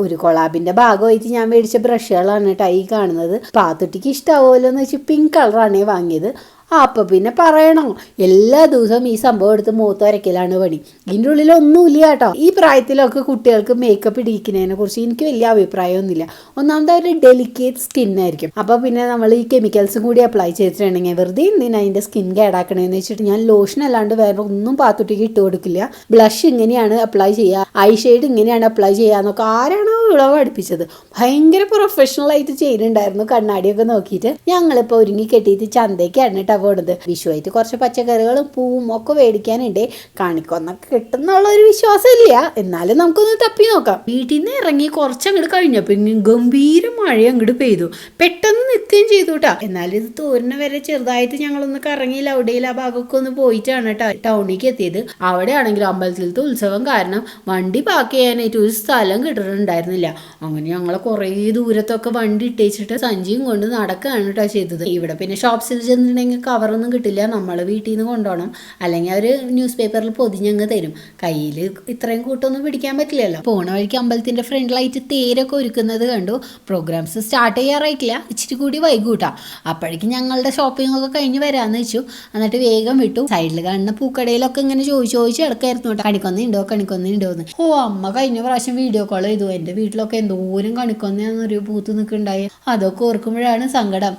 ഒരു കൊളാബിന്റെ ഭാഗമായിട്ട് ഞാൻ മേടിച്ച ബ്രഷുകളാണ് കേട്ടോ ഈ കാണുന്നത്. പാത്തുട്ടിക്ക് ഇഷ്ടാവുമല്ലോ എന്ന് വെച്ച് പിങ്ക് കളറാണ് വാങ്ങിയത്. അപ്പൊ പിന്നെ പറയണോ. എല്ലാ ദിവസവും ഈ സംഭവം എടുത്ത് മൂത്ത് വരയ്ക്കലാണ് പണി. ഇതിന്റെ ഉള്ളിൽ ഒന്നുമില്ല കേട്ടോ. ഈ പ്രായത്തിലൊക്കെ കുട്ടികൾക്ക് മേക്കപ്പ് ഇടിക്കുന്നതിനെ കുറിച്ച് എനിക്ക് വലിയ അഭിപ്രായമൊന്നുമില്ല. ഒന്നാമത് ഒരു ഡെലിക്കേറ്റ് സ്കിൻ ആയിരിക്കും. അപ്പോൾ പിന്നെ നമ്മൾ ഈ കെമിക്കൽസും കൂടി അപ്ലൈ ചെയ്തിട്ടുണ്ടെങ്കിൽ വെറുതെ എന്തിനാ അതിന്റെ സ്കിൻ കേടാക്കണേന്ന് വെച്ചിട്ട് ഞാൻ ലോഷൻ അല്ലാണ്ട് വേറെ ഒന്നും പാത്തുട്ടിക്ക് ഇട്ട് കൊടുക്കില്ല. ബ്ലഷ് ഇങ്ങനെയാണ് അപ്ലൈ ചെയ്യുക. ഐ ഷെയ്ഡ് ഇങ്ങനെയാണ് അപ്ലൈ ചെയ്യുക എന്നൊക്കെ ആരാണോ ഇളവ് പഠിപ്പിച്ചത് ഭയങ്കര പ്രൊഫഷണൽ ആയിട്ട് ചെയ്യുന്നുണ്ടായിരുന്നു കണ്ണാടിയൊക്കെ നോക്കിയിട്ട്. ഞങ്ങളിപ്പോൾ ഒരുങ്ങി കെട്ടിയിട്ട് ചന്തയ്ക്കാണ് കേട്ടോ പോണത് വിഷുവായിട്ട് കുറച്ച് പച്ചക്കറികളും പൂവും ഒക്കെ മേടിക്കാനുണ്ട്. കാണിക്കൊന്നൊക്കെ കിട്ടുന്നുള്ള ഒരു വിശ്വാസമില്ല. എന്നാലും നമുക്കൊന്ന് തപ്പി നോക്കാം. വീട്ടിൽ നിന്ന് ഇറങ്ങി കുറച്ച് അങ്ങോട്ട് കഴിഞ്ഞപ്പോൾ ഗംഭീര മഴ അങ്ങോട്ട് പെയ്തു. പെട്ടെന്ന് നിൽക്കുകയും ചെയ്തു കേട്ടോ എന്നാലും ഇത് തോരണ വരെ ചെറുതായിട്ട് ഞങ്ങളൊന്ന് കറങ്ങി ലൗഡയിൽ ആ ഭാഗമൊക്കെ ഒന്ന് പോയിട്ടാണ് ടൗണിലേക്ക് എത്തിയത്. അവിടെ ആണെങ്കിൽ അമ്പലത്തിലത്തെ ഉത്സവം കാരണം വണ്ടി പാർക്ക് ചെയ്യാനായിട്ട് ഒരു സ്ഥലം കിട്ടുന്നുണ്ടായിരുന്നില്ല അങ്ങനെ ഞങ്ങൾ കുറേ ദൂരത്തൊക്കെ വണ്ടി ഇട്ടേച്ചിട്ട് സഞ്ചിയും കൊണ്ട് നടക്കുകയാണ് കേട്ടോ ചെയ്തത്. ഇവിടെ പിന്നെ ഷോപ്സിൽ ചെന്നിട്ടുണ്ടെങ്കിൽ കവറൊന്നും കിട്ടില്ല. നമ്മൾ വീട്ടിൽ നിന്ന് കൊണ്ടുപോകണം അല്ലെങ്കിൽ അവർ ന്യൂസ് പേപ്പറിൽ പൊതിഞ്ഞങ്ങ് തരും. കയ്യിൽ ഇത്രയും കൂട്ടൊന്നും പിടിക്കാൻ പറ്റില്ലല്ലോ. പോണ വഴിക്ക് അമ്പലത്തിന്റെ ഫ്രണ്ടിലായിട്ട് തേരൊക്കെ ഒരുക്കുന്നത് കണ്ടു. പ്രോഗ്രാംസ് സ്റ്റാർട്ട് ചെയ്യാറായിട്ടില്ല. ഇച്ചിരി കൂടി വൈകൂട്ടാം. അപ്പോഴേക്കും ഞങ്ങളുടെ ഷോപ്പിംഗ് ഒക്കെ കഴിഞ്ഞ് വരാമെന്ന് വെച്ചു. എന്നിട്ട് വേഗം വിട്ടു. സൈഡിൽ കാണുന്ന പൂക്കടയിലൊക്കെ ഇങ്ങനെ ചോദിച്ചു ചോദിച്ച് കിടക്കായിരുന്നു കേട്ടോ. കണിക്കൊന്നുണ്ടോ കണിക്കൊന്നുണ്ടോ എന്ന്. ഓ അമ്മ കഴിഞ്ഞ പ്രാവശ്യം വീഡിയോ കോൾ ചെയ്തു. എന്റെ വീട്ടിലൊക്കെ എന്തോരം കണിക്കൊന്നൊരു പൂത്ത് നിൽക്കുന്നുണ്ടായി. അതൊക്കെ ഓർക്കുമ്പോഴാണ് സങ്കടം.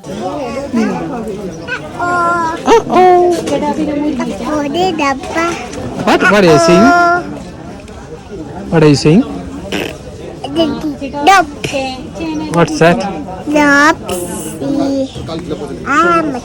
Uh-oh. What? What are you saying? What are you saying? What's that? Dopsy. Ah, my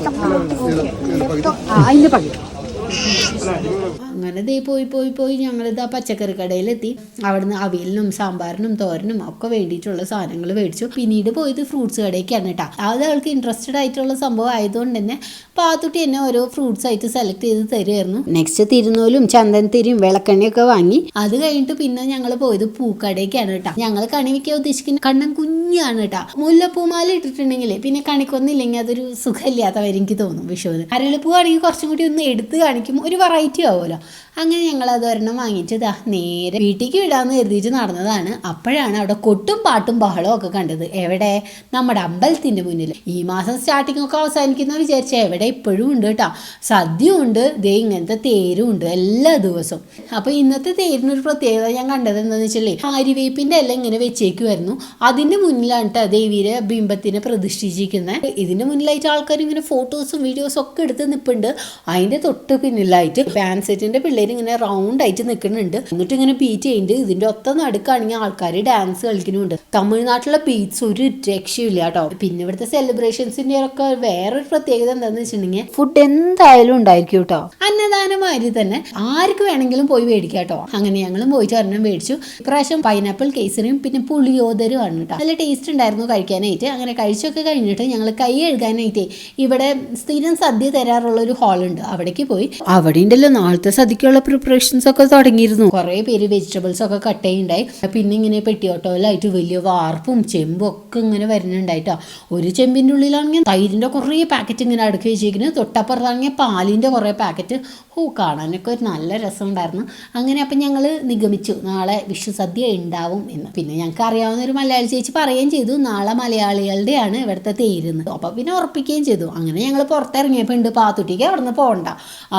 അങ്ങനെ ദേ പോയി പോയി പോയി ഞങ്ങളിത് ആ പച്ചക്കറി കടയിലെത്തി അവിടുന്ന് അവിയലിനും സാമ്പാറിനും തോരനും ഒക്കെ വേണ്ടിയിട്ടുള്ള സാധനങ്ങൾ മേടിച്ചു. പിന്നീട് പോയത് ഫ്രൂട്ട്സ് കടയ്ക്കാണ് കേട്ടോ അത് അവൾക്ക് ഇൻട്രസ്റ്റഡ് ആയിട്ടുള്ള സംഭവം ആയതുകൊണ്ട് തന്നെ പാത്തുട്ടി എന്നെ ഓരോ ഫ്രൂട്ട്സ് ആയിട്ട് സെലക്ട് ചെയ്ത് തരുമായിരുന്നു നെക്സ്റ്റ് തിരുനൂലും ചന്ദനത്തിരിയും വിളക്കെണ്ണയൊക്കെ വാങ്ങി. അത് കഴിഞ്ഞിട്ട് പിന്നെ ഞങ്ങൾ പോയത് പൂക്കടയ്ക്കാണ് കേട്ടോ ഞങ്ങൾ കണിവിക്ക ഉദ്ദേശിക്കുന്ന കണ്ണൻ കുഞ്ഞാണ് കേട്ടോ മുല്ലപ്പൂമാല ഇട്ടിട്ടുണ്ടെങ്കിൽ പിന്നെ കണിക്കൊന്നില്ലെങ്കിൽ അതൊരു സുഖമില്ലാത്തവരെ എനിക്ക് തോന്നും വിഷുവിന്. അരളിപ്പൂ ആണെങ്കിൽ കുറച്ചും കൂടി ഒന്ന് എടുത്ത് കാണിക്കും. ഒരു വെറൈറ്റി ആവുമല്ലോ. അങ്ങനെ ഞങ്ങൾ അത് ഒരെണ്ണം വാങ്ങിച്ച് ദാ നേരെ വീട്ടിലേക്ക് വിടാമെന്ന് കരുതിയിട്ട് നടന്നതാണ്. അപ്പോഴാണ് അവിടെ കൊട്ടും പാട്ടും ബഹളവും ഒക്കെ കണ്ടത്. എവിടെ? നമ്മുടെ അമ്പലത്തിന്റെ മുന്നിൽ. ഈ മാസം സ്റ്റാർട്ടിംഗ് ഒക്കെ അവസാനിക്കുന്ന വിചാരിച്ച എവിടെ ഇപ്പോഴും ഉണ്ട് കേട്ടോ. സദ്യ ഉണ്ട്. ദേ ഇങ്ങനത്തെ തേരും ഉണ്ട് എല്ലാ ദിവസവും. അപ്പോൾ ഇന്നത്തെ തേരിനൊരു പ്രത്യേകത ഞാൻ കണ്ടത് എന്താണെന്ന് വെച്ചാലേ ആര്യവേപ്പിന്റെ എല്ലാം ഇങ്ങനെ വെച്ചേക്കുമായിരുന്നു അതിന്റെ മുന്നിലാണ് കേട്ടോ ദേവിയുടെ ബിംബത്തിനെ പ്രതിഷ്ഠിച്ചിരിക്കുന്നത്. ഇതിന്റെ മുന്നിലായിട്ട് ആൾക്കാർ ഇങ്ങനെ ഫോട്ടോസും വീഡിയോസും ഒക്കെ എടുത്ത് നിൽപ്പുണ്ട് അതിന്റെ തൊട്ട് പിന്നിലായിട്ട് ഫാൻ സെറ്റിന്റെ ഇങ്ങനെ റൗണ്ട് ആയിട്ട് നിൽക്കുന്നുണ്ട്. എന്നിട്ട് ഇങ്ങനെ ബീറ്റ് ചെയ്യുന്നുണ്ട്. ഇതിന്റെ ഒത്ത നടുക്കാണെങ്കിൽ ആൾക്കാർ ഡാൻസ് കളിക്കുന്നുണ്ട്. തമിഴ്നാട്ടിലെ ബീറ്റ്സ് ഒരു രക്ഷയില്ല കേട്ടോ. പിന്നെ ഇവിടുത്തെ സെലിബ്രേഷൻസിന്റെ ഒക്കെ വേറൊരു പ്രത്യേകത എന്താണെന്ന് വെച്ചിട്ടുണ്ടെങ്കിൽ ഫുഡ് എന്തായാലും ഉണ്ടായിരിക്കും കേട്ടോ. അന്നദാനമാതിരി തന്നെ ആർക്ക് വേണമെങ്കിലും പോയി മേടിക്കാം കേട്ടോ. അങ്ങനെ ഞങ്ങളും പോയിട്ട് ഒരെണ്ണം മേടിച്ചു. ഇപ്രാവശ്യം പൈനാപ്പിൾ കേസറിയും പിന്നെ പുളിയോദരും ആണ് കേട്ടോ. നല്ല ടേസ്റ്റ് ഉണ്ടായിരുന്നു കഴിക്കാനായിട്ട്. അങ്ങനെ കഴിച്ചൊക്കെ കഴിഞ്ഞിട്ട് ഞങ്ങൾ കൈ കഴുകാനായിട്ട് ഇവിടെ സ്ഥിരം സദ്യ തരാറുള്ള ഒരു ഹാളുണ്ട് അവിടേക്ക് പോയി. അവിടെ ഉണ്ടല്ലോ നാളത്തെ സദ്യക്കുള്ള പ്രിപ്പറേഷൻസ് ഒക്കെ തുടങ്ങിയിരുന്നു. കുറേ പേര് വെജിറ്റബിൾസ് ഒക്കെ കട്ട് ചെയ്യുന്നുണ്ടായി പിന്നെ ഇങ്ങനെ പെട്ടിയോട്ടോയിലായിട്ട് വലിയ വാർപ്പും ചെമ്പും ഒക്കെ ഇങ്ങനെ വരുന്നുണ്ടായിട്ടോ ഒരു ചെമ്പിന്റെ ഉള്ളിലാണെങ്കിൽ തൈരിന്റെ കുറേ പാക്കറ്റ് ഇങ്ങനെ അടുക്കി വെച്ചിരിക്കുന്നത് തൊട്ടപ്പുറത്താണെങ്കിൽ പാലിന്റെ കുറേ പാക്കറ്റ് ഓ കാണാനൊക്കെ ഒരു നല്ല രസമുണ്ടായിരുന്നു. അങ്ങനെ അപ്പം ഞങ്ങൾ നിഗമിച്ചു. നാളെ വിഷുസദ്യ ഉണ്ടാവും എന്ന്. പിന്നെ ഞങ്ങൾക്ക് അറിയാവുന്ന ഒരു മലയാളി ചേച്ചി പറയുകയും ചെയ്തു. നാളെ മലയാളികളുടെയാണ് ഇവിടുത്തെ തേരുന്നത് അപ്പം പിന്നെ ഉറപ്പിക്കുകയും ചെയ്തു. അങ്ങനെ ഞങ്ങൾ പുറത്തിറങ്ങിയപ്പോൾ ഉണ്ട് പാത്തുട്ടിക്ക് അവിടെ നിന്ന് പോകണ്ട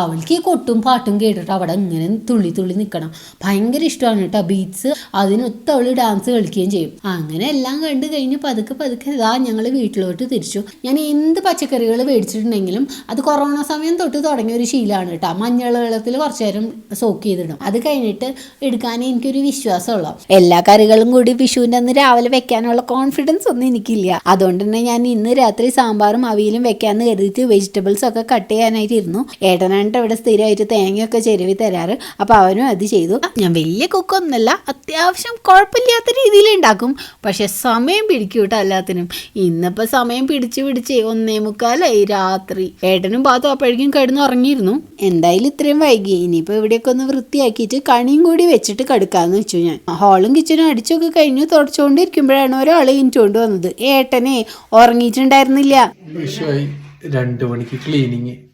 അവൾക്ക് ഈ കൊട്ടും പാട്ടും കേട്ടിട്ട് അവിടെ ഇങ്ങനെ തുള്ളി തുള്ളി നിൽക്കണം ഭയങ്കര ഇഷ്ടമാണ് കേട്ടോ. ബീറ്റ്സ് അതിനൊത്ത് അവൾ ഡാൻസ് കളിക്കുകയും ചെയ്യും. അങ്ങനെ എല്ലാം കണ്ടു കഴിഞ്ഞ് പതുക്കെ പതുക്കെ ഇതാ ഞങ്ങൾ വീട്ടിലോട്ട് തിരിച്ചു. ഞാൻ എന്ത് പച്ചക്കറികൾ മേടിച്ചിട്ടുണ്ടെങ്കിലും അത് കൊറോണ സമയം തൊട്ട് തുടങ്ങിയ ഒരു ശീലമാണ് കേട്ടോ. മഞ്ഞൾ വെള്ളത്തിൽ കുറച്ചു നേരം സോക്ക് ചെയ്തിടും. അത് കഴിഞ്ഞിട്ട് എടുക്കാനേ എനിക്കൊരു വിശ്വാസമുള്ളൂ. എല്ലാ കറികളും കൂടി വിഷുവിന്റെ അന്ന് രാവിലെ വെക്കാനുള്ള കോൺഫിഡൻസ് ഒന്നും എനിക്കില്ല. അതുകൊണ്ട് തന്നെ ഞാൻ ഇന്ന് രാത്രി സാമ്പാറും അവിയലും വെക്കാൻ കരുതിയിട്ട് വെജിറ്റബിൾസ് ഒക്കെ കട്ട് ചെയ്യാനായിട്ട് ഇരുന്നു ഏട്ടനായിട്ട് ഇവിടെ സ്ഥിരമായിട്ട് തേങ്ങയൊക്കെ ചെരുവി തരാറ്. അപ്പോൾ അവനും അത് ചെയ്തു. ഞാൻ വലിയ കുക്കൊന്നുമല്ല അത്യാവശ്യം കുഴപ്പമില്ലാത്ത രീതിയിൽ ഉണ്ടാക്കും. പക്ഷെ സമയം പിടിക്കും കേട്ടോ എല്ലാത്തിനും. ഇന്നിപ്പോൾ സമയം പിടിച്ച് പിടിച്ച് ഒന്നേ മുക്കാലായി. രാത്രി ഏട്ടനും പാത്തും അപ്പോഴേക്കും കിടന്ന് ഉറങ്ങിയിരുന്നു. എന്തായാലും ഇത്രയും വൈകി. ഇനിയിപ്പോൾ ഇവിടെയൊക്കെ ഒന്ന് വൃത്തിയാക്കിയിട്ട് കണിയും കൂടി വെച്ചിട്ട് കടുക്കാന്ന് വെച്ചു ഞാൻ. ഹാളും കിച്ചനും അടിച്ചൊക്കെ കഴിഞ്ഞു തുടച്ചുകൊണ്ടിരിക്കുമ്പോഴാണ് ഒരാൾ ഇനിച്ചുകൊണ്ട് വന്നത്. ഏട്ടനെ ഉറങ്ങിയിട്ടുണ്ടായിരുന്നില്ല. രണ്ട് മണിക്ക് ക്ലീനിങ്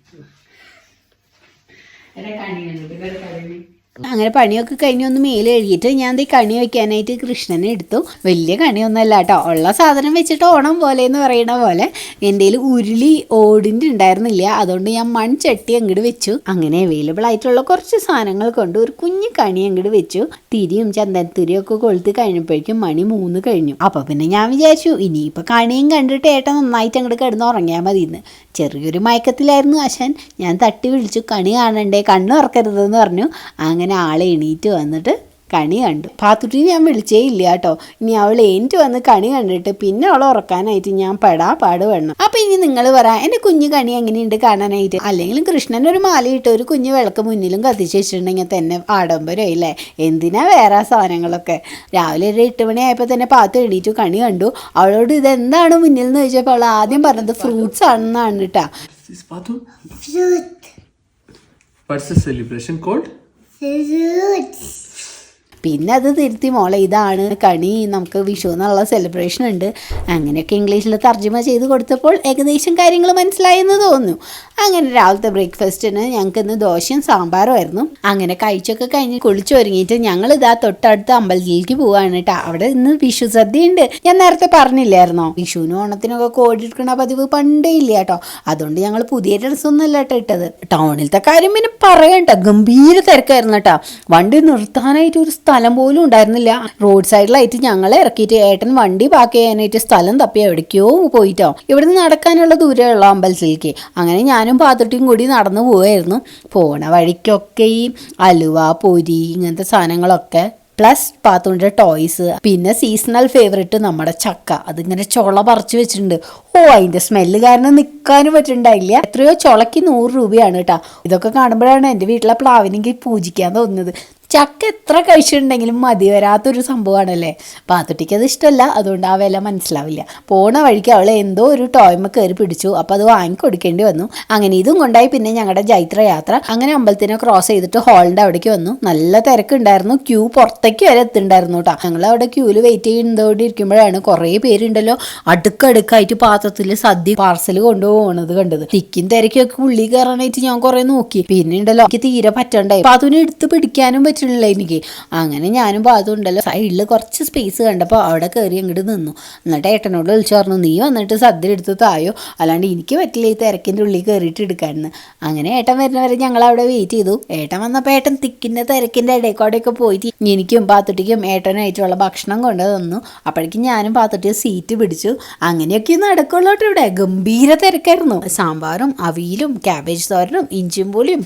എന്നെ കണ്ണിനുണ്ട് ഇവരെ കഴിഞ്ഞ് അങ്ങനെ പണിയൊക്കെ കഴിഞ്ഞ് ഒന്ന് മേലെ എഴുതിയിട്ട് ഞാൻ ദേ കണി വെക്കാനായിട്ട് കൃഷ്ണനെ എടുത്തു. വലിയ കണിയൊന്നുമല്ല കേട്ടോ. ഉള്ള സാധനം വെച്ചിട്ട് ഓണം പോലെ എന്ന് പറയുന്ന പോലെ എന്റെ ഉരുളി ഓടിന്റെ ഉണ്ടായിരുന്നില്ല. അതുകൊണ്ട് ഞാൻ മൺചട്ടി അങ്ങോട്ട് വെച്ചു. അങ്ങനെ അവൈലബിൾ ആയിട്ടുള്ള കുറച്ച് സാധനങ്ങൾ കൊണ്ട് ഒരു കുഞ്ഞു കണി അങ്ങോട്ട് വെച്ചു. തിരിയും ചന്ദനത്തിരിയും ഒക്കെ കൊളുത്ത് കഴിഞ്ഞപ്പോഴേക്കും മണി മൂന്ന് കഴിഞ്ഞു. അപ്പോൾ പിന്നെ ഞാൻ വിചാരിച്ചു ഇനിയിപ്പോൾ കണിയും കണ്ടിട്ട് ഏട്ടൻ നന്നായിട്ട് അങ്ങോട്ട് കിടന്ന് ഉറങ്ങിയാൽ മതി ഇന്ന് ചെറിയൊരു മയക്കത്തിലായിരുന്നു അശൻ. ഞാൻ തട്ടി വിളിച്ചു കണി കാണണ്ടേ? കണ്ണ് ഉറക്കരുതെന്ന് പറഞ്ഞു. അങ്ങനെ ആളെ എണീറ്റ് വന്നിട്ട് കണി കണ്ടു. പാത്തുട്ടി ഞാൻ വിളിച്ചേ ഇല്ല കേട്ടോ. ഇനി അവൾ എനിക്ക് വന്ന് കണി കണ്ടിട്ട് പിന്നെ അവളെ ഉറക്കാനായിട്ട് ഞാൻ പെടാ പാട് വേണം അപ്പൊ ഇനി നിങ്ങൾ പറ എന്റെ കുഞ്ഞു കണി എങ്ങനെയുണ്ട് കാണാനായിട്ട്? അല്ലെങ്കിലും കൃഷ്ണൻ ഒരു മാലയിട്ട് ഒരു കുഞ്ഞു വിളക്ക് മുന്നിലും കത്തിച്ച് വെച്ചിട്ടുണ്ടെങ്കിൽ തന്നെ ആഡംബരമില്ലേ എന്തിനാ വേറെ സാധനങ്ങളൊക്കെ? രാവിലെ ഒരു എട്ട് മണിയായപ്പോൾ തന്നെ പാത്തു എണീറ്റു കണി കണ്ടു. അവളോട് ഇതെന്താണ് മുന്നിൽ എന്ന് ചോദിച്ചപ്പോൾ അവൾ ആദ്യം പറഞ്ഞത് ഫ്രൂട്ട്സ് ആണെന്നാണ് കേട്ടോ. What's the celebration called? Roots. പിന്നെ അത് തിരുത്തി മോളെ ഇതാണ് കണി നമുക്ക് വിഷു എന്നുള്ള സെലിബ്രേഷൻ ഉണ്ട്. അങ്ങനെയൊക്കെ ഇംഗ്ലീഷിൽ തർജമ ചെയ്ത് കൊടുത്തപ്പോൾ ഏകദേശം കാര്യങ്ങൾ മനസ്സിലായെന്ന് തോന്നുന്നു. അങ്ങനെ രാവിലത്തെ ബ്രേക്ക്ഫാസ്റ്റിന് ഞങ്ങൾക്ക് ഇന്ന് ദോശയും സാമ്പാറും ആയിരുന്നു. അങ്ങനെ കഴിച്ചൊക്കെ കഴിഞ്ഞ് കുളിച്ചൊരുങ്ങിയിട്ട് ഞങ്ങൾ ഇതാ തൊട്ടടുത്ത് അമ്പലത്തിലേക്ക് പോവാണ് കേട്ടോ അവിടെ ഇന്ന് വിഷു സദ്യ ഉണ്ട് ഞാൻ നേരത്തെ പറഞ്ഞില്ലായിരുന്നോ? വിഷുവിനും ഓണത്തിനൊക്കെ കോടിയെടുക്കണ പതിവ് പണ്ടേ ഇല്ല കേട്ടോ അതുകൊണ്ട് ഞങ്ങൾ പുതിയ ഡ്രസ്സൊന്നും അല്ല കേട്ടോ ഇട്ടത്. ടൗണിലത്തെ കാര്യം പിന്നെ പറയണ്ട. ഗംഭീര തിരക്കായിരുന്നു കേട്ടോ വണ്ടി നിർത്താനായിട്ട് ഒരു സ്ഥലം പോലും ഉണ്ടായിരുന്നില്ല. റോഡ് സൈഡിലായിട്ട് ഞങ്ങളെ ഇറക്കിയിട്ട് ഏട്ടൻ വണ്ടി പാക്ക് ചെയ്യാനായിട്ട് സ്ഥലം തപ്പി എവിടേക്കോ പോയിട്ടോ. ഇവിടുന്ന് നടക്കാനുള്ള ദൂരമുള്ള അമ്പലത്തിലേക്ക് അങ്ങനെ ഞാനും പാത്തുട്ടിയും കൂടി നടന്നു പോവായിരുന്നു. പോണ വഴിക്കൊക്കെ ഈ അലുവ പൊരി ഇങ്ങനത്തെ സാധനങ്ങളൊക്കെ. പ്ലസ് പാത്തുന്റെ ടോയ്സ് പിന്നെ സീസണൽ ഫേവറേറ്റ് നമ്മുടെ ചക്ക. അതിങ്ങനെ ചുള പറിച്ചു വെച്ചിട്ടുണ്ട്. ഓ അതിന്റെ സ്മെല്ല് കാരണം നിൽക്കാനും പറ്റുന്നുണ്ടായില്ല എത്രയോ ചുളക്ക് നൂറ് രൂപയാണ് കേട്ടോ. ഇതൊക്കെ കാണുമ്പോഴാണ് എന്റെ വീട്ടിലെ പ്ലാവിനെങ്കിൽ പൂജിക്കാൻ തോന്നുന്നത്. ചക്ക എത്ര കഴിച്ചിട്ടുണ്ടെങ്കിലും മതി വരാത്തൊരു സംഭവമാണല്ലേ? പാത്തുട്ടിക്ക് അത് ഇഷ്ടമല്ല അതുകൊണ്ട് ആ വില മനസ്സിലാവില്ല. പോണ വഴിക്ക് അവൾ എന്തോ ഒരു ടോയ്മ കയറി പിടിച്ചു അപ്പോൾ അത് വാങ്ങിക്കൊടുക്കേണ്ടി വന്നു. അങ്ങനെ ഇതും കൊണ്ടായി പിന്നെ ഞങ്ങളുടെ ജൈത്ര യാത്ര. അങ്ങനെ അമ്പലത്തിനെ ക്രോസ് ചെയ്തിട്ട് ഹോളിന്റെ അവിടേക്ക് വന്നു. നല്ല തിരക്കുണ്ടായിരുന്നു ക്യൂ പുറത്തേക്ക് വരെ എത്തുണ്ടായിരുന്നു കേട്ടോ ഞങ്ങൾ അവിടെ ക്യൂവിൽ വെയിറ്റ് ചെയ്യുന്നതോടെ ഇരിക്കുമ്പോഴാണ് കുറേ പേരുണ്ടല്ലോ അടുക്കടുക്കായിട്ട് പാത്രത്തിൽ സദ്യ പാർസൽ കൊണ്ടുപോകണത് കണ്ടത്. തിക്കും തിരക്കൊക്കെ ഉള്ളി കയറാനായിട്ട് ഞാൻ കുറേ നോക്കി. പിന്നെ ഉണ്ടല്ലോ എനിക്ക് തീരെ പറ്റണ്ടായി. പാത്തുവിനെ എടുത്ത് പിടിക്കാനും പറ്റുന്നില്ല എനിക്ക്. അങ്ങനെ ഞാനും പാത്തു ഉണ്ടല്ലോ. സൈഡിൽ കുറച്ച് സ്പേസ് കണ്ടപ്പോൾ അവിടെ കയറി അങ്ങോട്ട് നിന്നു. എന്നിട്ട് ഏട്ടനോട് വിളിച്ചു പറഞ്ഞു നീ വന്നിട്ട് സദ്യ എടുത്ത് തായോ? അല്ലാണ്ട് എനിക്ക് പറ്റില്ല ഈ തിരക്കിന്റെ ഉള്ളിൽ കയറിയിട്ട് എടുക്കാമെന്ന് അങ്ങനെ ഏട്ടൻ വരുന്നവരെ ഞങ്ങൾ അവിടെ വെയിറ്റ് ചെയ്തു. ഏട്ടൻ വന്നപ്പോൾ ഏട്ടൻ തിക്കിന്റെ തിരക്കിന്റെ ഇടയ്ക്കോടെയൊക്കെ പോയിട്ട് എനിക്കും പാത്തുട്ടിക്കും ഏട്ടനായിട്ടുള്ള ഭക്ഷണം കൊണ്ട് തന്നു. അപ്പോഴേക്കും ഞാനും പാത്തുട്ടിയും സീറ്റ് പിടിച്ചു. അങ്ങനെയൊക്കെ നടക്കുള്ളൂട്ടോ ഇവിടെ. ഗംഭീര തിരക്കായിരുന്നു. സാമ്പാറും അവിയലും ക്യാബേജ് തോരനും ഇഞ്ചിയും പുളിയും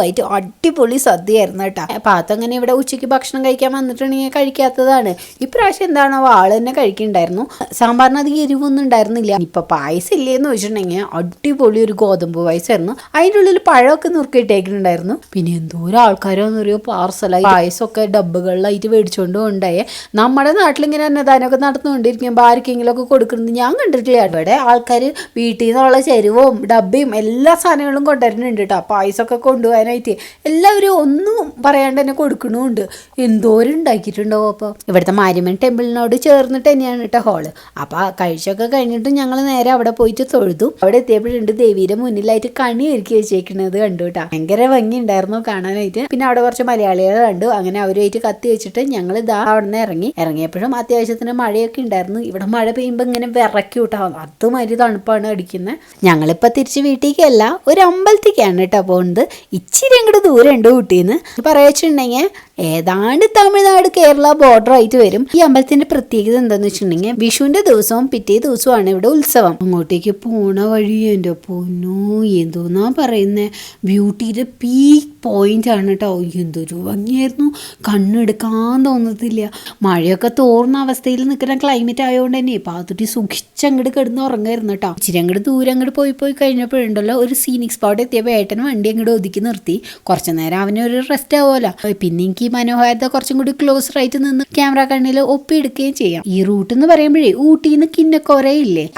ആയിട്ട് അടിപൊളി സദ്യയായിരുന്നു കേട്ടോ. പാത്ത് അങ്ങനെ ഇവിടെ ഉച്ചയ്ക്ക് ഭക്ഷണം കഴിക്കാൻ വന്നിട്ടുണ്ടെങ്കിൽ കഴിക്കാത്തതാണ്. ഇപ്രാവശ്യം എന്താണോ ആൾ തന്നെ കഴിക്കുന്നുണ്ടായിരുന്നു സാമ്പാറിന് അധികം എരിവൊന്നും ഉണ്ടായിരുന്നില്ല. ഇപ്പൊ പായസം ഇല്ലേന്ന് വെച്ചിട്ടുണ്ടെങ്കിൽ അടിപൊളി ഒരു ഗോതമ്പ് പായസമായിരുന്നു അതിന്റെ ഉള്ളിൽ പഴമൊക്കെ നുറുക്കിയിട്ടേക്കുന്നുണ്ടായിരുന്നു പിന്നെ എന്തോരം ആൾക്കാരോന്നറിയോ പാർസലായി പായസമൊക്കെ ഡബ്ബുകളിലായിട്ട് മേടിച്ചുകൊണ്ട് കൊണ്ടായേ നമ്മുടെ നാട്ടിലിങ്ങനെ അന്നദാനമൊക്കെ നടന്നുകൊണ്ടിരിക്കുമ്പോൾ ആർക്കെങ്കിലും ഒക്കെ കൊടുക്കുന്നത് ഞാൻ കണ്ടിട്ടില്ല. ഇവിടെ ആൾക്കാർ വീട്ടിൽ നിന്നുള്ള ചെരുവും ഡബ്ബയും എല്ലാ സാധനങ്ങളും കൊണ്ടുവരുന്നുണ്ട് കേട്ടോ പായസമൊക്കെ കൊണ്ടുപോകാനായിട്ട്. എല്ലാവരും ഒന്നും പറയാണ്ട് തന്നെ കൊടുക്കണമുണ്ട്. എന്തോരം ഉണ്ടാക്കിയിട്ടുണ്ടാവും അപ്പോൾ ഇവിടുത്തെ മാരിമൻ ടെമ്പിളിനോട് ചേർന്നിട്ട് തന്നെയാണ് കേട്ടോ ഹോൾ അപ്പോൾ കഴിച്ചൊക്കെ കഴിഞ്ഞിട്ട് ഞങ്ങൾ നേരെ അവിടെ പോയിട്ട് തൊഴുതു. അവിടെ എത്തിയപ്പോഴുണ്ട് ദേവിയുടെ മുന്നിലായിട്ട് കണി ഒരുക്കി വെച്ചേക്കുന്നത് കണ്ടു കേട്ടോ ഭയങ്കര ഭംഗി ഉണ്ടായിരുന്നു കാണാനായിട്ട്. പിന്നെ അവിടെ കുറച്ച് മലയാളികൾ കണ്ടു. അങ്ങനെ അവരുമായിട്ട് കത്തി വെച്ചിട്ട് ഞങ്ങൾ ഇതാ അവിടെ നിന്ന് ഇറങ്ങി. ഇറങ്ങിയപ്പോഴും അത്യാവശ്യത്തിന് മഴയൊക്കെ ഉണ്ടായിരുന്നു. ഇവിടെ മഴ പെയ്യുമ്പോൾ ഇങ്ങനെ വിറക്കി വിട്ടാവും അതുമാതിരി തണുപ്പാണ് അടിക്കുന്നത് ഞങ്ങളിപ്പോൾ തിരിച്ച് വീട്ടിലേക്കല്ല ഒരു അമ്പലത്തേക്കാണ് കേട്ടോ പോകുന്നത് ഇച്ചിരി അങ്ങോട്ട് ദൂരം ഉണ്ട് ഊട്ടിന്ന് nie? ഏതാണ്ട് തമിഴ്നാട് കേരള ബോർഡർ ആയിട്ട് വരും. ഈ അമ്പലത്തിന്റെ പ്രത്യേകത എന്താന്ന് വെച്ചിട്ടുണ്ടെങ്കിൽ വിഷുവിന്റെ ദിവസവും പിറ്റേ ദിവസവുമാണ് ഇവിടെ ഉത്സവം. അങ്ങോട്ടേക്ക് പോണ വഴി എന്റെ പൊന്നോ എന്തോന്നാ പറയുന്നത് ബ്യൂട്ടിയുടെ പീക്ക് പോയിന്റ് ആണ് കേട്ടോ എന്തൊരു ഭംഗിയായിരുന്നു. കണ്ണെടുക്കാൻ തോന്നത്തില്ല. മഴയൊക്കെ തോർന്ന അവസ്ഥയിൽ നിൽക്കുന്ന ക്ലൈമറ്റ് ആയതുകൊണ്ട് തന്നെ പാത്തുട്ടി സുഖിച്ചങ്ങോട്ട് കിടന്ന് ഉറങ്ങായിരുന്നു കേട്ടോ ഇച്ചിരി അങ്ങോട്ട് ദൂരം അങ്ങോട്ട് പോയി പോയി കഴിഞ്ഞപ്പോഴുണ്ടല്ലോ ഒരു സീനിക് സ്പോട്ട് എത്തിയപ്പോൾ ഏട്ടൻ വണ്ടി അങ്ങോട്ട് ഒതുക്കി നിർത്തി. കുറച്ച് നേരം അവനൊരു റെസ്റ്റ് ആവുമല്ലോ. പിന്നെ എനിക്ക് മനോഹാരിത കുറച്ചും കൂടി ക്ലോസ് ആയിട്ട് നിന്ന് ക്യാമറ കണ്ണിൽ ഒപ്പിയെടുക്കുകയും ചെയ്യാം. ഈ റൂട്ട് എന്ന് പറയുമ്പോഴേ ഊട്ടിന്ന്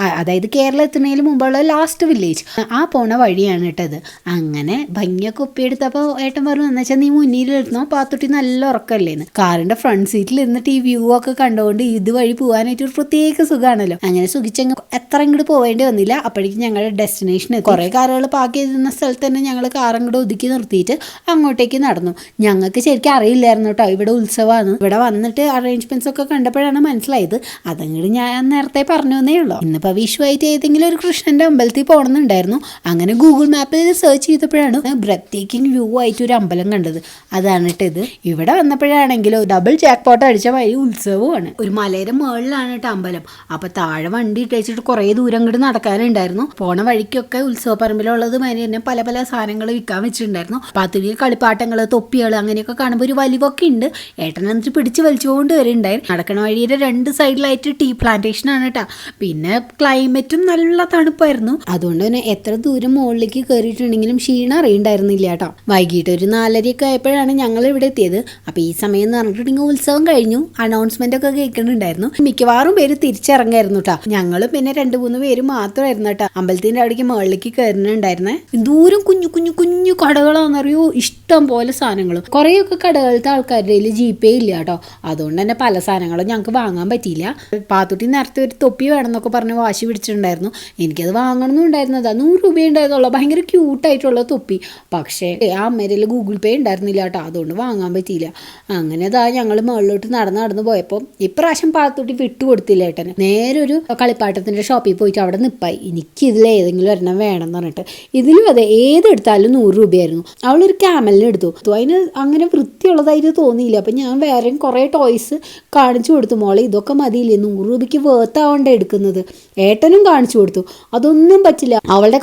ആ- അതായത് കേരളം എത്തുന്നതിന് മുമ്പുള്ള ലാസ്റ്റ് വില്ലേജ് ആ പോണ വഴിയാണ് കേട്ടത് അങ്ങനെ ഭംഗിയൊക്കെ ഒപ്പിയെടുത്തപ്പോൾ ഏട്ടൻ പറഞ്ഞു എന്ന് വെച്ചാൽ നീ മുന്നിലിരുന്നോ? പാത്തുട്ടി നല്ല ഉറക്കല്ലേന്ന് കാറിന്റെ ഫ്രണ്ട് സീറ്റിൽ ഇരുന്നിട്ട് ഈ വ്യൂ ഒക്കെ കണ്ടുകൊണ്ട് ഇതുവഴി പോകാനായിട്ട് ഒരു പ്രത്യേക സുഖമാണല്ലോ അങ്ങനെ സുഖിച്ചങ്ങ് എത്ര ഇങ്ങോട്ട് പോവേണ്ടി വന്നില്ല. അപ്പോഴേക്കും ഞങ്ങളുടെ ഡെസ്റ്റിനേഷൻ കുറെ കാറുകൾ പാർക്ക് ചെയ്തിരുന്ന സ്ഥലത്ത് തന്നെ ഞങ്ങൾ കാർ അങ്ങോട്ട് ഒതുക്കി നിർത്തിയിട്ട് അങ്ങോട്ടേക്ക് നടന്നു. ഞങ്ങൾക്ക് ശരിക്കും അറിയില്ലായിരുന്നു കേട്ടോ. ഇവിടെ ഉത്സവമാണ് ഇവിടെ വന്നിട്ട് അറേഞ്ച്മെന്റ്സ് ഒക്കെ കണ്ടപ്പോഴാണ് മനസ്സിലായത്. അതങ്ങോട്ട് ഞാൻ നേരത്തെ പറഞ്ഞു എന്നേ ഉള്ളൂ. ഇന്നിപ്പോൾ വിഷുവായിട്ട് ഏതെങ്കിലും ഒരു കൃഷ്ണന്റെ അമ്പലത്തിൽ പോകണമെന്നുണ്ടായിരുന്നു. അങ്ങനെ ഗൂഗിൾ മാപ്പിൽ സെർച്ച് ചെയ്തപ്പോഴാണ് ബ്രെത്ത് ടേക്കിംഗ് വ്യൂ ആയിട്ട് ഒരു അമ്പലം കണ്ടത്. അതാണ് ഇത്. ഇവിടെ വന്നപ്പോഴാണെങ്കിലോ ഡബിൾ ജാക്ക് പോട്ട് അടിച്ച വഴി ഉത്സവമാണ്. ഒരു മലയുടെ മുകളിലാണ് കേട്ടോ അമ്പലം. അപ്പൊ താഴെ വണ്ടി ഇട്ടേച്ചിട്ട് കുറേ ദൂരം ഇങ്ങോട്ട് നടക്കാനുണ്ടായിരുന്നു. പോണ വഴിക്കൊക്കെ ഉത്സവ പറമ്പിലുള്ളത് മാതിരി തന്നെ പല പല സാധനങ്ങൾ വിൽക്കാൻ വെച്ചിട്ടുണ്ടായിരുന്നു. പത്തുടി കളിപ്പാട്ടങ്ങൾ തൊപ്പികൾ അങ്ങനെയൊക്കെ കാണുമ്പോൾ ഒരു വലിവൊക്കെ ഉണ്ട്. ഏട്ടൻ എന്നിട്ട് പിടിച്ച് വലിച്ചുകൊണ്ട് വരുന്നുണ്ടായിരുന്നു നടക്കണ വഴിയുടെ രണ്ട് സൈഡിലായിട്ട് ടീ പ്ലാന്റേഷൻ ആണ് കേട്ടോ പിന്നെ ക്ലൈമറ്റും നല്ല തണുപ്പായിരുന്നു. അതുകൊണ്ട് തന്നെ എത്ര ദൂരം മുകളിലേക്ക് കയറിയിട്ടുണ്ടെങ്കിലും ക്ഷീണം അറിയണ്ടായിരുന്നില്ല കേട്ടോ വൈകിട്ട് ഒരു നാലരയൊക്കെ ആയപ്പോഴാണ് ഞങ്ങൾ ഇവിടെ എത്തിയത്. അപ്പൊ ഈ സമയം എന്ന് പറഞ്ഞിട്ടുണ്ടെങ്കിൽ ഉത്സവം കഴിഞ്ഞു. അനൗൺസ്മെന്റ് ഒക്കെ കേൾക്കുന്നുണ്ടായിരുന്നു. മിക്കവാറും പേര് തിരിച്ചിറങ്ങായിരുന്നു കേട്ടോ ഞങ്ങളും പിന്നെ രണ്ട് മൂന്ന് പേര് മാത്രമായിരുന്നു കേട്ടോ അമ്പലത്തിന്റെ അവിടേക്ക് മുകളിലേക്ക് കയറുന്നുണ്ടായിരുന്നേ. ദൂരം കുഞ്ഞു കുഞ്ഞു കുഞ്ഞു കടകളാണെന്നറിയോ? ഇഷ്ടം പോലെ സാധനങ്ങളും. കുറേയൊക്കെ കടകളിലത്തെ ആൾക്കാരുടെ കയ്യിൽ ജി പേ ഇല്ല കേട്ടോ. അതുകൊണ്ട് തന്നെ പല സാധനങ്ങളും ഞങ്ങൾക്ക് വാങ്ങാൻ പറ്റിയില്ല. പാത്തുട്ടി നേരത്തെ ഒരു തൊപ്പി വേണം എന്നൊക്കെ പറഞ്ഞ് വാശി പിടിച്ചിട്ടുണ്ടായിരുന്നു. എനിക്കത് വാങ്ങണമെന്നുണ്ടായിരുന്നത് നൂറ് രൂപ ഉണ്ടായിരുന്നുള്ളൂ. ഭയങ്കര ക്യൂട്ടായിട്ടുള്ള തൊപ്പി. പക്ഷേ ആ അമ്മേരിൽ ഗൂഗിൾ പേ ഉണ്ടായിരുന്നില്ല കേട്ടോ. അതുകൊണ്ട് വാങ്ങാൻ പറ്റിയില്ല. അങ്ങനെ അതാ ഞങ്ങൾ മുകളിലോട്ട് നടന്ന് നടന്ന് പോയപ്പോൾ ഇപ്രാവശ്യം പാത്തുട്ടി വിട്ടുകൊടുത്തില്ല ഏട്ടന്. നേരെ ഒരു കളിപ്പാട്ടത്തിന്റെ ഷോപ്പിൽ പോയിട്ട് അവിടെ നിപ്പായി. എനിക്ക് ഇതിൽ ഏതെങ്കിലും ഒരെണ്ണം വേണം എന്ന് പറഞ്ഞിട്ട്. ഇതിലും അതെ ഏതെടുത്താലും നൂറ് രൂപയായിരുന്നു. അവളൊരു ക്യാമലിന് എടുത്തു. അതിന് അങ്ങനെ വൃത്തിയുള്ളതായിട്ട് തോന്നിയില്ല. അപ്പം ഞാൻ വേറെയും കുറേ ടോയ്സ് കാണിച്ചു കൊടുത്തു. മോളെ ഇതൊക്കെ മതിയില്ലേ? നൂറ് രൂപയ്ക്ക് വേർത്താവണ്ട എടുക്കുന്നത്? ഏട്ടനും കാണിച്ചു കൊടുത്തു. അതൊന്നും പറ്റില്ല. അവളുടെ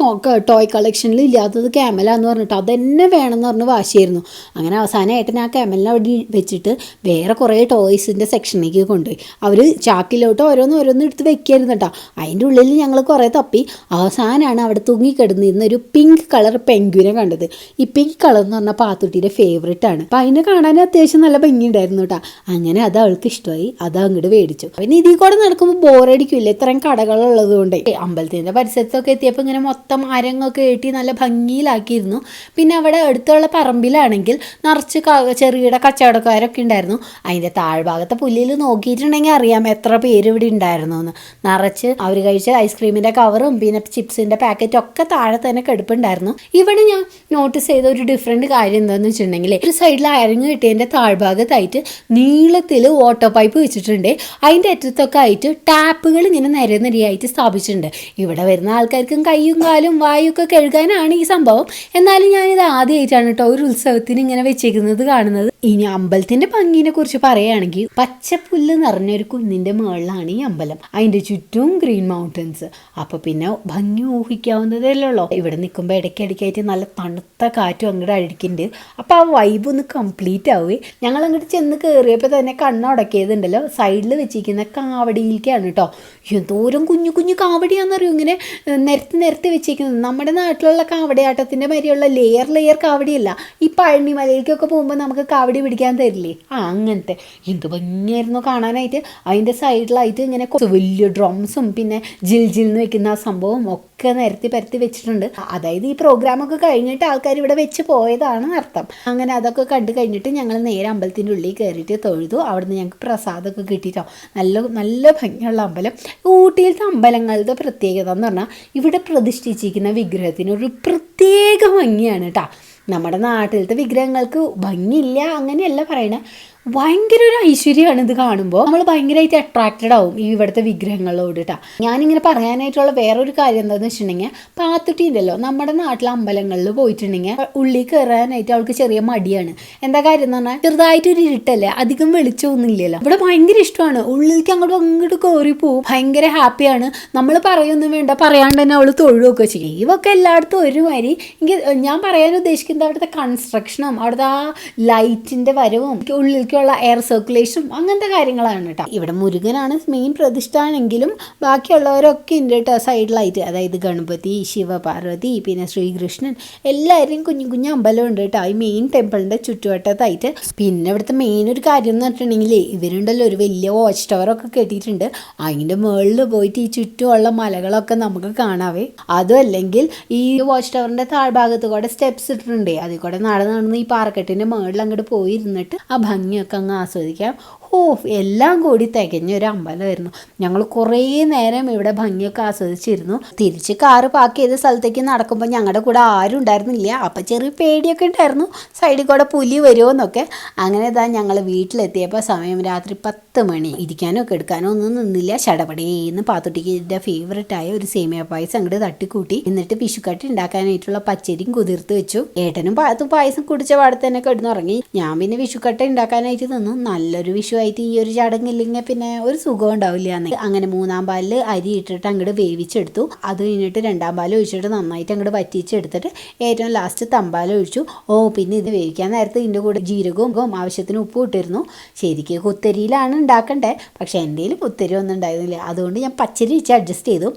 ടോയ് കളക്ഷനിൽ ഇല്ലാത്തത് ക്യാമലാന്ന് പറഞ്ഞിട്ട് അതെന്നെ വേണമെന്ന് പറഞ്ഞ് വാശിയായിരുന്നു. അങ്ങനെ അവസാനം ഏട്ടൻ ആ ക്യാമലിനെ അവിടെ വെച്ചിട്ട് വേറെ കുറേ ടോയ്സിന്റെ സെക്ഷനിലേക്ക് കൊണ്ടുപോയി. അവർ ചാക്കിലോട്ട് ഓരോന്ന് ഓരോന്ന് എടുത്ത് വെക്കായിരുന്നു കേട്ടോ. അതിന്റെ ഉള്ളിൽ ഞങ്ങൾ കുറേ തപ്പി. അവസാനമാണ് അവിടെ തൂങ്ങിക്കിടന്നിരുന്ന ഒരു പിങ്ക് കളർ പെങ്കുവിനെ കണ്ടത്. ഈ പിങ്ക് കളർ എന്ന് പറഞ്ഞാൽ പാത്തുട്ടിയുടെ ഫേവറേറ്റ് ആണ്. അപ്പം അതിനെ കാണാൻ അത്യാവശ്യം നല്ല ഭംഗിയുണ്ടായിരുന്നു കേട്ടോ അങ്ങനെ അത് അവൾക്ക് ഇഷ്ടമായി. അത് അങ്ങോട്ട് മേടിച്ചു. പിന്നെ ഇതിൽ കൂടെ നടക്കുമ്പോൾ ബോറടിക്കില്ല? ഇത്രയും കടകളുള്ളത് കൊണ്ട്. അമ്പലത്തിന്റെ പരിസരത്തൊക്കെ എത്തിയപ്പോൾ ഇങ്ങനെ മൊത്തം അരങ്ങൊക്കെ കെട്ടി നല്ല ഭംഗിയിലാക്കിയിരുന്നു. പിന്നെ അവിടെ അടുത്തുള്ള പറമ്പിലാണെങ്കിൽ നിറച്ച് ചെറുകിട കച്ചവടക്കാരൊക്കെ ഉണ്ടായിരുന്നു. അതിന്റെ താഴ്ഭാഗത്തെ പുല്ലിൽ നോക്കിയിട്ടുണ്ടെങ്കിൽ അറിയാം എത്ര പേര് ഇവിടെ ഉണ്ടായിരുന്നു എന്ന് നിറച്ച് അവർ കഴിച്ച ഐസ്ക്രീമിന്റെ കവറും പിന്നെ ചിപ്സിന്റെ പാക്കറ്റും ഒക്കെ താഴെ തന്നെ കെടുപ്പുണ്ടായിരുന്നു. ഇവിടെ ഞാൻ നോട്ടീസ് ചെയ്ത ഒരു ഡിഫറെന്റ് കാര്യം എന്താണെന്ന് വെച്ചിട്ടുണ്ടെങ്കിൽ ഒരു സൈഡിൽ അരങ്ങ് കിട്ടിയതിന്റെ താഴ്ഭാഗത്തായിട്ട് നീളത്തിൽ വാട്ടർ പൈപ്പ് വെച്ചിട്ടുണ്ട്. അതിന്റെ അറ്റത്തൊക്കെ ആയിട്ട് ടാപ്പുകൾ ഇങ്ങനെ നിരനിരയായിട്ട് സ്ഥാപിച്ചിട്ടുണ്ട്. ഇവിടെ വരുന്ന ആൾക്കാർക്കും കൈയും കാലും വായും ഒക്കെ കഴുകാനാണ് ഈ സംഭവം. എന്നാലും ഞാനിത് ആദ്യമായിട്ടാണ് കേട്ടോ ഒരു ഉത്സവത്തിന് ഇങ്ങനെ വെച്ചേക്കുന്നത് കാണുന്നത്. ഇനി അമ്പലത്തിന്റെ ഭംഗിനെ കുറിച്ച് പറയുകയാണെങ്കിൽ പച്ചപ്പുല്ല് നിറഞ്ഞൊരു കുന്നിന്റെ മുകളിലാണ് ഈ അമ്പലം. അതിന്റെ ചുറ്റും ഗ്രീൻ മൗണ്ടൻസ് അപ്പൊ പിന്നെ ഭംഗി ഊഹിക്കാവുന്നതേ ഉള്ളൂ ഇവിടെ നിൽക്കുമ്പോൾ ഇടയ്ക്കിടയ്ക്കായിട്ട് നല്ല തണുത്ത കാറ്റും അങ്ങോട്ട് അഴിക്കുന്നുണ്ട് അപ്പൊ ആ വൈബ് ഒന്ന് കംപ്ലീറ്റ് ആവുകയെ ഞങ്ങൾ അങ്ങോട്ട് ചെന്ന് കയറിയപ്പോൾ തന്നെ കണ്ണുടക്കിയതുണ്ടല്ലോ സൈഡിൽ വെച്ചിരിക്കുന്ന കാവടിയിലേക്കാണ് കേട്ടോ. എന്തോരം കുഞ്ഞു കുഞ്ഞു കാവടിയാണെന്നറിയോ ഇങ്ങനെ നിരത്തി നിരത്തി വെച്ചിരിക്കുന്നത്. നമ്മുടെ നാട്ടിലുള്ള കാവടിയാട്ടത്തിന്റെ മരിയുള്ള ലെയർ ലെയർ കാവടിയല്ല. ഈ പഴനി മലയിലേക്കൊക്കെ പോകുമ്പോൾ നമുക്ക് കാവടി പിടിക്കാൻ തരില്ലേ? ആ അങ്ങനത്തെ. എന്ത് ഭംഗിയായിരുന്നു കാണാനായിട്ട്. അതിന്റെ സൈഡിലായിട്ട് ഇങ്ങനെ വലിയ ഡ്രംസും പിന്നെ ജിൽ ജിൽ എന്ന് വെക്കുന്ന ആ സംഭവം ഒക്കെ നിരത്തി പരത്തി വെച്ചിട്ടുണ്ട്. അതായത് ഈ പ്രോഗ്രാമൊക്കെ കഴിഞ്ഞിട്ട് ആൾക്കാർ ഇവിടെ വെച്ച് പോയതാണ് അർത്ഥം. അങ്ങനെ അതൊക്കെ കണ്ടു കഴിഞ്ഞിട്ട് ഞങ്ങൾ നേരെ അമ്പലത്തിന്റെ ഉള്ളിൽ കയറിയിട്ട് തൊഴുതു. അവിടുന്ന് ഞങ്ങൾക്ക് പ്രസാദമൊക്കെ കിട്ടിയിട്ടോ നല്ല നല്ല ഭംഗിയുള്ള അമ്പലം. ഊട്ടിയിലത്തെ അമ്പലങ്ങളുടെ പ്രത്യേകത എന്ന് പറഞ്ഞാൽ ഇവിടെ പ്രതിഷ്ഠിച്ചിരിക്കുന്ന വിഗ്രഹത്തിന് ഒരു പ്രത്യേക ഭംഗിയാണ് കേട്ടോ. നമ്മുടെ നാട്ടിലത്തെ വിഗ്രഹങ്ങൾക്ക് ഭംഗിയില്ല അങ്ങനെയല്ല പറയണേ. ഭയങ്കര ഒരു ഐശ്വര്യമാണ് ഇത് കാണുമ്പോൾ നമ്മൾ ഭയങ്കരമായിട്ട് അട്രാക്റ്റഡ് ആവും ഈ ഇവിടുത്തെ വിഗ്രഹങ്ങളോട് കേട്ടോ ഞാനിങ്ങനെ പറയാനായിട്ടുള്ള വേറൊരു കാര്യം എന്താണെന്ന് വെച്ചിട്ടുണ്ടെങ്കിൽ പാത്തുട്ടി ഉണ്ടല്ലോ നമ്മുടെ നാട്ടിലെ അമ്പലങ്ങളിൽ പോയിട്ടുണ്ടെങ്കിൽ ഉള്ളിൽ കയറാനായിട്ട് അവൾക്ക് ചെറിയ മടിയാണ്. എന്താ കാര്യം എന്ന് പറഞ്ഞാൽ ചെറുതായിട്ട് ഒരു ഇരുട്ടല്ലേ? അധികം വെളിച്ചമൊന്നും ഇല്ലല്ലോ. ഇവിടെ ഭയങ്കര ഇഷ്ടമാണ്. ഉള്ളിലേക്ക് അങ്ങോട്ട് അങ്ങോട്ട് കയറി പോവും. ഭയങ്കര ഹാപ്പിയാണ് നമ്മൾ പറയൊന്നും വേണ്ട. പറയാണ്ട് തന്നെ അവൾ തൊഴുകയൊക്കെ ചെയ്യും. ഇവൊക്കെ എല്ലായിടത്തും ഒരുമാതിരി എനിക്ക് ഞാൻ പറയാൻ ഉദ്ദേശിക്കുന്നത് അവിടുത്തെ കൺസ്ട്രക്ഷനും അവിടുത്തെ ആ ലൈറ്റിന്റെ വരവും ഉള്ളിലേക്ക് ശരിക്കുള്ള എയർ സർക്കുലേഷനും അങ്ങനത്തെ കാര്യങ്ങളാണ് കേട്ടോ. ഇവിടെ മുരുകനാണ് മെയിൻ പ്രതിഷ്ഠാനെങ്കിലും ബാക്കിയുള്ളവരൊക്കെ ഉണ്ട് കേട്ടോ സൈഡിലായിട്ട് അതായത് ഗണപതി ശിവപാർവതി പിന്നെ ശ്രീകൃഷ്ണൻ. എല്ലാവരും കുഞ്ഞു കുഞ്ഞു അമ്പലം ഉണ്ട് കേട്ടോ. ഈ മെയിൻ ടെമ്പിളിന്റെ ചുറ്റുവട്ടത്തായിട്ട്. പിന്നെ ഇവിടുത്തെ മെയിൻ ഒരു കാര്യം എന്ന് പറഞ്ഞിട്ടുണ്ടെങ്കിൽ ഇവരുണ്ടല്ലോ ഒരു വലിയ വാച്ച് ടവറൊക്കെ കെട്ടിയിട്ടുണ്ട്. അതിന്റെ മുകളിൽ പോയിട്ട് ഈ ചുറ്റുമുള്ള മലകളൊക്കെ നമുക്ക് കാണാവേ. അതുമല്ലെങ്കിൽ ഈ വാച്ച് ടവറിന്റെ താഴ്ഭാഗത്ത് കൂടെ സ്റ്റെപ്സ് ഇട്ടിട്ടുണ്ട്. അതിൽ കൂടെ നടന്ന് നടന്ന് ഈ പാറക്കെട്ടിന്റെ മുകളിൽ അങ്ങോട്ട് പോയിരുന്നിട്ട് ആ ഭംഗിയൊക്കെ അങ്ങ് ആസ്വദിക്കാം. ഓ എല്ലാം കൂടി തികഞ്ഞൊരു അമ്പലമായിരുന്നു. ഞങ്ങൾ കുറേ നേരം ഇവിടെ ഭംഗിയൊക്കെ ആസ്വദിച്ചിരുന്നു. തിരിച്ച് കാറ് പാർക്ക് ചെയ്ത സ്ഥലത്തേക്ക് നടക്കുമ്പോൾ ഞങ്ങളുടെ കൂടെ ആരും ഉണ്ടായിരുന്നില്ല. അപ്പം ചെറിയ പേടിയൊക്കെ ഉണ്ടായിരുന്നു. സൈഡിൽ കൂടെ പുലി വരുമോ എന്നൊക്കെ അങ്ങനെ ഇതാ ഞങ്ങൾ വീട്ടിലെത്തിയപ്പോൾ സമയം രാത്രി പത്ത് മണി. ഇരിക്കാനോ ഒക്കെ എടുക്കാനോ ഒന്നും നിന്നില്ല. ചടപടേന്ന് പാത്തുട്ടിക്കിന്റെ ഫേവററ്റ് ആയ ഒരു സേമിയ പായസം അങ്ങോട്ട് തട്ടിക്കൂട്ടി. എന്നിട്ട് വിഷുക്കട്ടി ഉണ്ടാക്കാനായിട്ടുള്ള പച്ചരിയും കുതിർത്ത് വെച്ചു. ഏട്ടനും പായസം കുടിച്ച പാടത്തന്നെ തന്നെ കിടന്നുറങ്ങി. ഞാൻ പിന്നെ വിഷുക്കട്ട ഉണ്ടാക്കാനായിട്ട് നിന്നു. നല്ലൊരു വിഷു ആയിട്ട് ഈ ഒരു ചടങ്ങില്ലെങ്കിൽ പിന്നെ ഒരു സുഖം ഉണ്ടാവില്ല അങ്ങനെ മൂന്നാം പാലിൽ അരി ഇട്ടിട്ട് അങ്ങോട്ട് വേവിച്ചെടുത്തു. അത് കഴിഞ്ഞിട്ട് രണ്ടാം പാൽ ഒഴിച്ചിട്ട് നന്നായിട്ട് അങ്ങോട്ട് വറ്റിച്ചെടുത്തിട്ട് ഏറ്റവും ലാസ്റ്റ് തമ്പാൽ ഒഴിച്ചു. ഓ പിന്നെ ഇത് വേവിക്കാൻ നേരത്തെ ഇതിന്റെ കൂടെ ജീരകവും ആവശ്യത്തിന് ഉപ്പും ഇട്ടിരുന്നു. ശരിക്കും കുത്തരിയിലാണ് ഉണ്ടാക്കണ്ടേ. പക്ഷേ എന്റെ കയ്യിൽ കുത്തരി ഒന്നും ഉണ്ടായിരുന്നില്ല. അതുകൊണ്ട് ഞാൻ പച്ചരി വെച്ച് അഡ്ജസ്റ്റ് ചെയ്തു.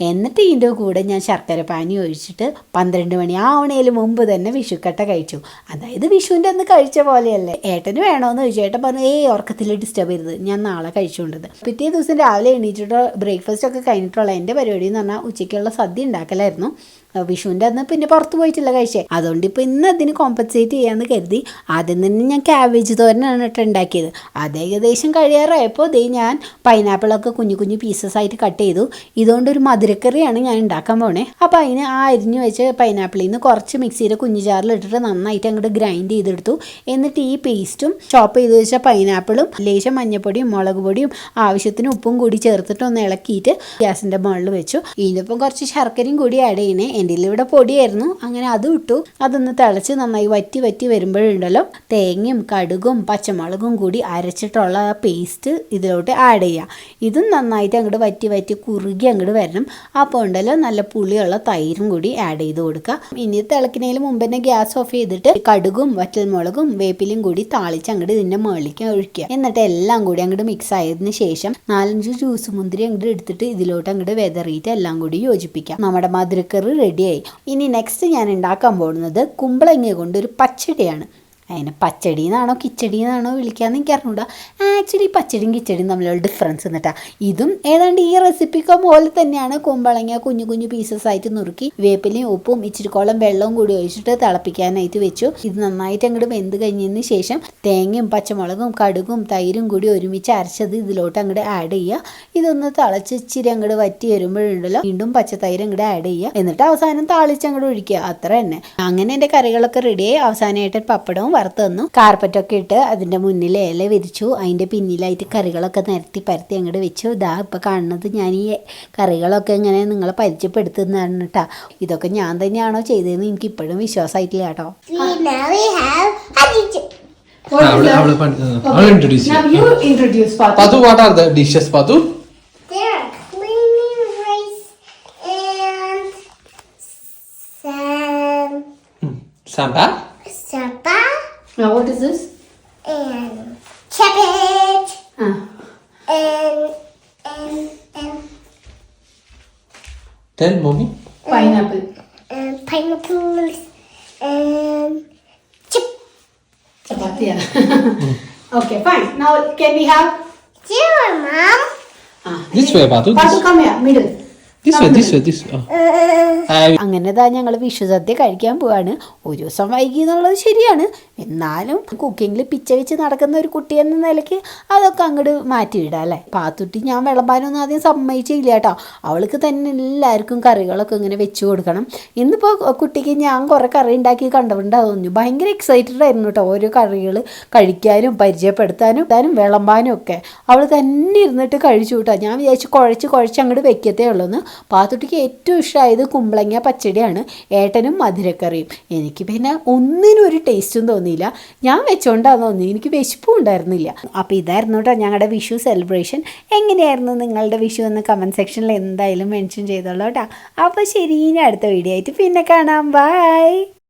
എന്നിട്ട് ഇതിന്റെ കൂടെ ഞാൻ ശർക്കര പാനി ഒഴിച്ചിട്ട് പന്ത്രണ്ട് മണി ആവണേലും മുമ്പ് തന്നെ വിഷുക്കട്ട കഴിച്ചു. അതായത് വിഷുവിന്റെ അന്ന് കഴിച്ച പോലെയല്ലേ. ഏട്ടന് വേണമെന്ന് ചോദിച്ചു. ഏട്ടൻ പറഞ്ഞു ഏ ഉറക്കത്തിൽ ഡിസ്റ്റർബ് ചെയ്തത് ഞാൻ നാളെ കഴിച്ചുകൊണ്ടത് പിറ്റേ ദിവസം രാവിലെ എണീറ്റിട്ട് ബ്രേക്ക്ഫാസ്റ്റ് ഒക്കെ കഴിഞ്ഞിട്ടുള്ള എന്റെ പരിപാടി എന്ന് പറഞ്ഞാൽ ഉച്ചയ്ക്കുള്ള സദ്യ ഉണ്ടാക്കലായിരുന്നു. വിഷുവിന്റെ അന്ന് പിന്നെ പുറത്ത് പോയിട്ടില്ല കഴിച്ചേ. അതുകൊണ്ട് ഇപ്പോൾ ഇന്ന് അതിന് കോമ്പൻസേറ്റ് ചെയ്യാമെന്ന് കരുതി ആദ്യം തന്നെ ഞാൻ ക്യാബേജ് തോരനാണ് കേട്ടോ ഉണ്ടാക്കിയത്. അത് ഏകദേശം കഴിയാറായപ്പോൾ ദേ ഞാൻ പൈനാപ്പിളൊക്കെ കുഞ്ഞു കുഞ്ഞു പീസസ് ആയിട്ട് കട്ട് ചെയ്തു. ഇതുകൊണ്ട് ഒരു മധുരക്കറിയാണ് ഞാൻ ഉണ്ടാക്കാൻ പോണേ. അപ്പോൾ അതിന് ആ അരിഞ്ഞു വെച്ച് പൈനാപ്പിളിൽ നിന്ന് കുറച്ച് മിക്സിയുടെ കുഞ്ഞു ജാറിൽ ഇട്ടിട്ട് നന്നായിട്ട് അങ്ങോട്ട് ഗ്രൈൻഡ് ചെയ്തെടുത്തു. എന്നിട്ട് ഈ പേസ്റ്റും ചോപ്പ് ചെയ്ത് വെച്ച പൈനാപ്പിളും ലേശം മഞ്ഞപ്പൊടിയും മുളക് പൊടിയും ആവശ്യത്തിന് ഉപ്പും കൂടി ചേർത്തിട്ട് ഒന്ന് ഇളക്കിയിട്ട് ഗ്യാസിന്റെ മുകളിൽ വെച്ചു. ഇതിനൊപ്പം കുറച്ച് ശർക്കരയും കൂടി ആഡ് ചെയ്യണേ. എന്റെ ഇവിടെ പൊടിയായിരുന്നു. അങ്ങനെ അതും ഇട്ടു. അതൊന്ന് തിളച്ച് നന്നായി വറ്റി വറ്റി വരുമ്പോഴുണ്ടല്ലോ. തേങ്ങയും കടുകും പച്ചമുളകും കൂടി അരച്ചിട്ടുള്ള പേസ്റ്റ് ഇതിലോട്ട് ആഡ് ചെയ്യുക ഇതും നന്നായിട്ട് അങ്ങോട്ട് വറ്റി വറ്റി കുറുകി അങ്ങോട്ട് വരണം. അപ്പോൾ ഉണ്ടല്ലോ നല്ല പുളിയുള്ള തൈരും കൂടി ആഡ് ചെയ്ത് കൊടുക്കുക. ഇനി തിളക്കുന്നതിന് മുമ്പ് തന്നെ ഗ്യാസ് ഓഫ് ചെയ്തിട്ട് കടുകും വറ്റൽമുളകും വേപ്പിലും കൂടി താളിച്ച് അങ്ങോട്ട് ഇതിന്റെ മുകളിലേക്ക് ഒഴിക്കുക. എന്നിട്ട് എല്ലാം കൂടി അങ്ങോട്ട് മിക്സ് ആയതിനു ശേഷം നാലഞ്ച് ജ്യൂസ് മുന്തിരി അങ്ങോട്ട് എടുത്തിട്ട് ഇതിലോട്ട് അങ്ങോട്ട് വെതറിയിട്ട് എല്ലാം കൂടി യോജിപ്പിക്കാം. നമ്മുടെ മധുരക്കറി റെഡിയായി. ഇനി നെക്സ്റ്റ് ഞാൻ ഉണ്ടാക്കാൻ പോകുന്നത് കുമ്പളങ്ങ കൊണ്ടൊരു പച്ചടിയാണ്. അതിനെ പച്ചടി എന്നാണോ കിച്ചടി എന്നാണോ വിളിക്കാന്ന് എനിക്ക് അറിഞ്ഞൂടാ ആക്ച്വലി പച്ചടിയും കിച്ചടിയും തമ്മിലുള്ള ഡിഫറൻസ് എന്നിട്ടാ. ഇതും ഏതാണ്ട് ഈ റെസിപ്പിക്ക് പോലെ തന്നെയാണ്. കുമ്പളങ്ങ കുഞ്ഞു കുഞ്ഞു പീസസ് ആയിട്ട് നുറുക്കി വേപ്പിലയും ഉപ്പും ഇച്ചിരിക്കോളം വെള്ളവും കൂടി ഒഴിച്ചിട്ട് തിളപ്പിക്കാനായിട്ട് വെച്ചു. ഇത് നന്നായിട്ട് അങ്ങോട്ട് വെന്ത് കഴിഞ്ഞതിന് ശേഷം തേങ്ങയും പച്ചമുളകും കടുകും തൈരും കൂടി ഒരുമിച്ച് അരച്ചത് ഇതിലോട്ട് അങ്ങോട്ട് ആഡ് ചെയ്യുക. ഇതൊന്ന് തിളച്ച് ഇച്ചിരി അങ്ങോട്ട് വറ്റി വരുമ്പോഴുണ്ടല്ലോ വീണ്ടും പച്ചത്തൈര് അങ്ങോട്ട് ആഡ് ചെയ്യുക. എന്നിട്ട് അവസാനം താളിച്ച് അങ്ങോട്ട് ഒഴിക്കുക. അത്ര തന്നെ. അങ്ങനെ എന്റെ കറികളൊക്കെ റെഡിയായി അവസാനമായിട്ട് പപ്പടവും വറുത്ത് തന്നു. കാർപ്പറ്റൊക്കെ ഇട്ട് അതിന്റെ മുന്നിൽ ഇല വിരിച്ചു. അതിന്റെ പിന്നിലായിട്ട് കറികളൊക്കെ നിരത്തി പരത്തി അങ്ങോട്ട് വെച്ചു. ഇതാ ഇപ്പം കാണുന്നത് ഞാൻ ഈ കറികളൊക്കെ ഇങ്ങനെ നിങ്ങളെ പരിചയപ്പെടുത്തുന്നതാണ് കേട്ടോ ഇതൊക്കെ ഞാൻ തന്നെയാണോ ചെയ്തതെന്ന് എനിക്ക് ഇപ്പോഴും വിശ്വാസമായിട്ടില്ല കേട്ടോ Patu, what are the dishes, Sambar? Now what is this? and cabbage and and and Tell mommy. Pineapple. and pineapples and chip. Chapati. okay, fine. Now can we have? Here, mom. Ah, This way, Patu. Patu, This, come here, middle. this this this way. Oh. Uh, I- അങ്ങനെ താ ഞങ്ങൾ വിഷുസദ്യ കഴിക്കാൻ പോവാണ് ഒരു ദിവസം വൈകി എന്നുള്ളത് ശരിയാണ് എന്നാലും കുക്കിങ്ങിൽ പിച്ച വെച്ച് നടക്കുന്ന ഒരു കുട്ടി എന്ന നിലയ്ക്ക് അതൊക്കെ അങ്ങോട്ട് മാറ്റിയിടാം അല്ലേ? പാത്തുട്ടി ഞാൻ വിളമ്പാനൊന്നും ആദ്യം സമ്മതിച്ചില്ല കേട്ടോ. അവൾക്ക് തന്നെ എല്ലാവർക്കും കറികളൊക്കെ ഇങ്ങനെ വെച്ച് കൊടുക്കണം. ഇന്നിപ്പോൾ കുട്ടിക്ക് ഞാൻ കുറേ കറി ഉണ്ടാക്കി കണ്ടതുകൊണ്ട് തോന്നുന്നു ഭയങ്കര എക്സൈറ്റഡ് ആയിരുന്നു കേട്ടോ. ഓരോ കറികൾ കഴിക്കാനും പരിചയപ്പെടുത്താനും ഇടാനും വിളമ്പാനും ഒക്കെ. അവൾ തന്നെ ഇരുന്നിട്ട് കഴിച്ചു കേട്ടോ. ഞാൻ വിചാരിച്ചു കുഴച്ച് കുഴച്ച് അങ്ങോട്ട് വെക്കത്തേ ഉള്ളൂ എന്ന്. പാത്തുട്ടിക്ക് ഏറ്റവും ഇഷ്ടമായത് കുമ്പളങ്ങ പച്ചടിയാണ് ഏട്ടനും മധുരക്കറിയും. എനിക്ക് പിന്നെ ഒന്നിനും ഒരു ടേസ്റ്റും തോന്നിയില്ല. ഞാൻ വെച്ചോണ്ടാന്ന് തോന്നി. എനിക്ക് വിശപ്പും ഉണ്ടായിരുന്നില്ല. അപ്പോൾ ഇതായിരുന്നു കേട്ടോ ഞങ്ങളുടെ വിഷു സെലിബ്രേഷൻ എങ്ങനെയായിരുന്നു നിങ്ങളുടെ വിഷു എന്ന് കമന്റ് സെക്ഷനിൽ എന്തായാലും മെൻഷൻ ചെയ്തോളൂ കേട്ടോ അപ്പോൾ ശരി ഇനി അടുത്ത വീഡിയോ ആയിട്ട് പിന്നെ കാണാം. ബൈ